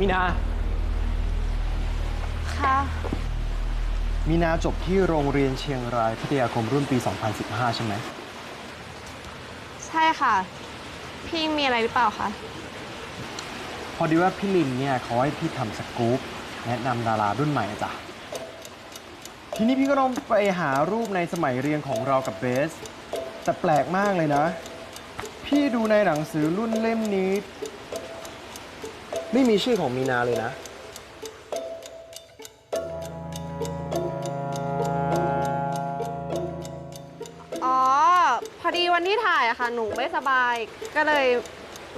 มีนา ค่ะ มีนาจบที่โรงเรียนเชียงรายพิทยาคมรุ่นปี 2015 ใช่ไหม ใช่ค่ะ พี่มีอะไรหรือเปล่าคะ พอดีว่าพี่ลินเนี่ยเขาให้พี่ทำสกู๊ปแนะนำดารารุ่นใหม่อะจ้ะ ทีนี้พี่ก็ต้องไปหารูปในสมัยเรียนของเรากับเบส แต่แปลกมากเลยนะ พี่ดูในหนังสือรุ่นเล่มนี้ ไม่มีชื่อของมีนาเลยนะ อ๋อ พอดีวันที่ถ่ายอะค่ะ หนูไม่สบาย ก็เลย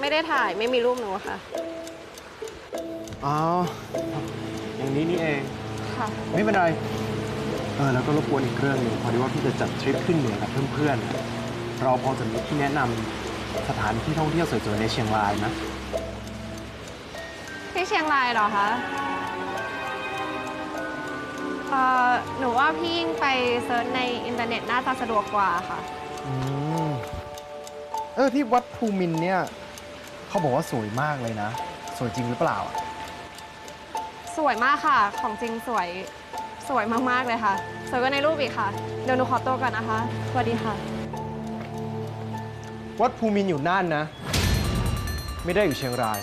ไม่ได้ถ่ายไม่มีรูปหนูอะค่ะ อ๋อ อย่างนี้นี่เอง ค่ะ ไม่เป็นไร เออแล้วก็รบกวนอีกเรื่องหนึงพอดีว่าพี่จะจัดทริปขึ้นเหนือกับเพื่อนๆ เราพอจะมีที่แนะนำสถานที่ท่องเที่ยวสวยๆในเชียงรายนะ ที่เชียงรายเหรอคะเอ่อหนูว่าพี่ยิ่งไปเซิร์ชในอินเทอร์เน็ตน่าจะสะดวกกว่าค่ะอืมเออที่วัดภูมินทร์เนี่ยเขาบอกว่าสวยมากเลยนะ สวยจริงหรือเปล่าอะสวยมากค่ะ ของจริงสวยสวยมากๆเลยค่ะ สวยกว่าในรูปอีกค่ะ เดี๋ยวหนูขอตัวก่อนนะคะสวัสดีค่ะ วัดภูมินทร์อยู่น่านนะ ไม่ได้อยู่เชียงราย